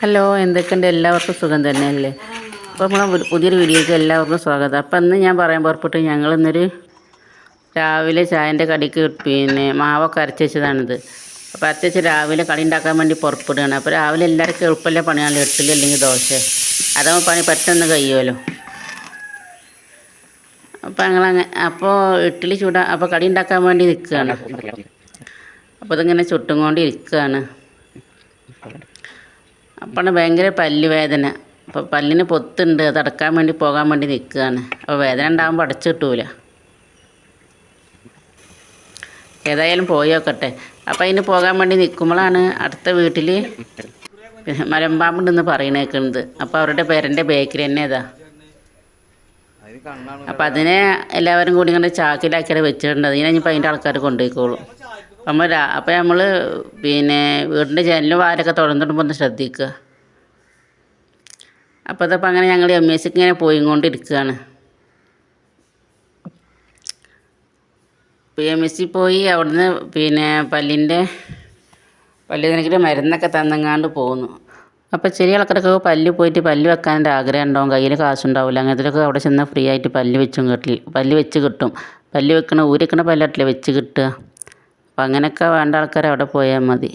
Hello എന്തൊക്കെയുണ്ട്? എല്ലാവർക്കും സുഖം തന്നെയല്ലേ? അപ്പോൾ നമ്മളെ പുതിയൊരു വീഡിയോയ്ക്ക് എല്ലാവർക്കും സ്വാഗതം. അപ്പം ഇന്ന് ഞാൻ പറയാൻ പുറപ്പെട്ടു ഞങ്ങൾ ഇന്നൊരു രാവിലെ ചായന്റെ കടിക്ക് പിന്നെ മാവൊക്കെ അരച്ച് അപ്പോൾ അരച്ച് രാവിലെ കടി ഉണ്ടാക്കാൻ വേണ്ടി പുറപ്പെടുകയാണ്. അപ്പോൾ രാവിലെ എല്ലാവർക്കും എളുപ്പമല്ലേ പണിയാണല്ലോ ഇഡ്ഡലി അല്ലെങ്കിൽ ദോശ. അതാകുമ്പോൾ പണി പെട്ടെന്ന് കഴിയുമല്ലോ. അപ്പോൾ ഞങ്ങൾ അപ്പോൾ ഇഡ്ഡലി ചൂടാ അപ്പോൾ കടി ഉണ്ടാക്കാൻ വേണ്ടി നിൽക്കുകയാണ്. അപ്പോൾ ഇതിങ്ങനെ ചുട്ടും കൊണ്ട് ഇരിക്കുകയാണ് അപ്പോൾ ഭയങ്കര പല്ലുവേദന. അപ്പോൾ പല്ലിന് പൊത്തുണ്ട് അത് അടക്കാൻ വേണ്ടി പോകാൻ വേണ്ടി നിൽക്കുകയാണ് അപ്പോൾ വേദന ഉണ്ടാകുമ്പോൾ അടച്ചു കിട്ടൂല. ഏതായാലും പോയി നോക്കട്ടെ. അപ്പോൾ അതിന് പോകാൻ വേണ്ടി നിൽക്കുമ്പോഴാണ് അടുത്ത വീട്ടിൽ മലമ്പാമ്പുണ്ടെന്ന് പറയണേക്കുന്നത് അപ്പോൾ അവരുടെ പേരന്റെ ബേക്കറി തന്നെ ഇതാ അപ്പം അതിനെ എല്ലാവരും കൂടി ഇങ്ങനെ ചാക്കിലാക്കിയാണ് വെച്ചിട്ടുണ്ട്. അതിനെ ഇനിയിപ്പോൾ അതിന്റെ ആൾക്കാർ കൊണ്ടുപോയിക്കോളും നമ്മൾ രാ അപ്പം നമ്മൾ പിന്നെ വീടിന്റെ ജനലും വാരൊക്കെ തുറന്നിടുമ്പോൾ ഒന്ന് ശ്രദ്ധിക്കുക. അപ്പോൾ അതപ്പോൾ അങ്ങനെ ഞങ്ങൾ എം എസ് ഇങ്ങനെ പോയി കൊണ്ടിരിക്കുകയാണ് പി എം എസ് സി പോയി അവിടുന്ന് പിന്നെ പല്ലിന്റെ പല്ല് നിനക്കിട്ട് മരുന്നൊക്കെ തന്നങ്ങാണ്ട് പോകുന്നു അപ്പോൾ ചെറിയ ആൾക്കാരൊക്കെ പല്ല് പോയിട്ട് പല്ല് വെക്കാന്റെ ആഗ്രഹം ഉണ്ടാവും. കയ്യിൽ കാശുണ്ടാവില്ല അങ്ങനത്തെയൊക്കെ അവിടെ ചെന്നാൽ ഫ്രീ ആയിട്ട് പല്ല് വെച്ചും കിട്ടില്ല പല്ല് വെച്ച് കിട്ടും. പല്ല് വെക്കണ ഊരിക്കണ പല്ലട്ടില്ല വെച്ച് കിട്ടുക. അപ്പം അങ്ങനെയൊക്കെ വേണ്ട ആൾക്കാർ അവിടെ പോയാൽ മതി.